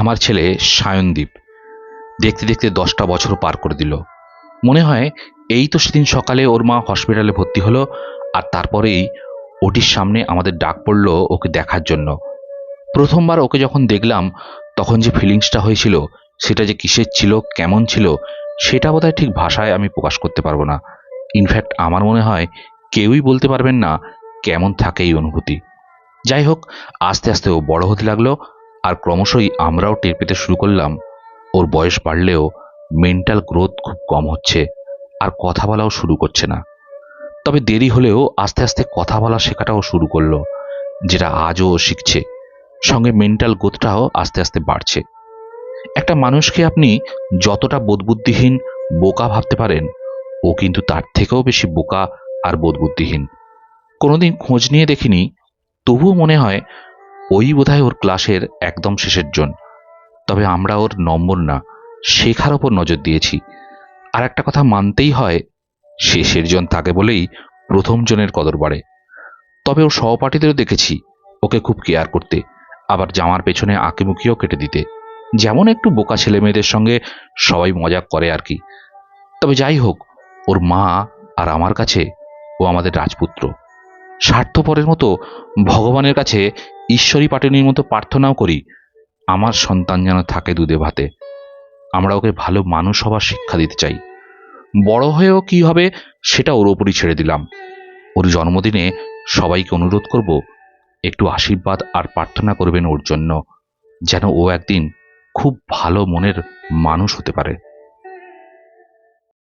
আমার ছেলে সায়নদীপ। দেখতে দেখতে দশটা বছর পার করে দিল। মনে হয় এই তো সেদিন সকালে ওর মা হসপিটালে ভর্তি হলো আর তারপরেই ওটির সামনে আমাদের ডাক পড়ল ওকে দেখার জন্য। প্রথমবার ওকে যখন দেখলাম, তখন যে ফিলিংসটা হয়েছিল, সেটা যে কিসের ছিল, কেমন ছিল, সেটা বোধহয় ঠিক ভাষায় আমি প্রকাশ করতে পারব না। ইনফ্যাক্ট আমার মনে হয় কেউই বলতে পারবেন না কেমন থাকে এই অনুভূতি। যাই হোক, আস্তে আস্তে ও বড় হতে লাগল আর ক্রমশই আমরাও টের পেতে শুরু করলাম, ওর বয়স বাড়লেও মেন্টাল গ্রোথ খুব কম হচ্ছে আর কথা বলাও শুরু করছে না। তবে দেরি হলেও আস্তে আস্তে কথা বলা শেখাটাও শুরু করল, যেটা আজও শিখছে। সঙ্গে মেন্টাল গ্রোথটাও আস্তে আস্তে বাড়ছে। একটা মানুষকে আপনি যতটা বোধবুদ্ধিহীন বোকা ভাবতে পারেন, ও কিন্তু তার থেকেও বেশি বোকা আর বোধবুদ্ধিহীন। কোনোদিন খোঁজ নিয়ে দেখিনি, তবুও মনে হয় ওই বোধহয় ওর ক্লাসের একদম শেষের জন। তবে আমরা ওর নম্বর না, শেখার ওপর নজর দিয়েছি। আর একটা কথা মানতেই হয়, শেষের জন থাকে বলেই প্রথম জনের কদর বাড়ে। তবে ওর সহপাঠীদেরও দেখেছি, ওকে খুব কেয়ার করতে, আবার জামার পেছনে আঁকিমুখিও কেটে দিতে। যেমন একটু বোকা ছেলে মেয়েদের সঙ্গে সবাই মজা করে আর কি। তবে যাই হোক, ওর মা আর আমার কাছে ও আমাদের রাজপুত্র। স্বার্থপরের মতো ভগবানের কাছে ঈশ্বরী পাটনির মতো প্রার্থনাও করি, আমার সন্তান যেন থাকে দুধে ভাতে। আমরা ওকে ভালো মানুষ হবার শিক্ষা দিতে চাই। বড় হয়েও কি হবে, সেটা ওর ওপরই ছেড়ে দিলাম। ওর জন্মদিনে সবাইকে অনুরোধ করব, একটু আশীর্বাদ আর প্রার্থনা করবেন ওর জন্য, যেন ও একদিন খুব ভালো মনের মানুষ হতে পারে।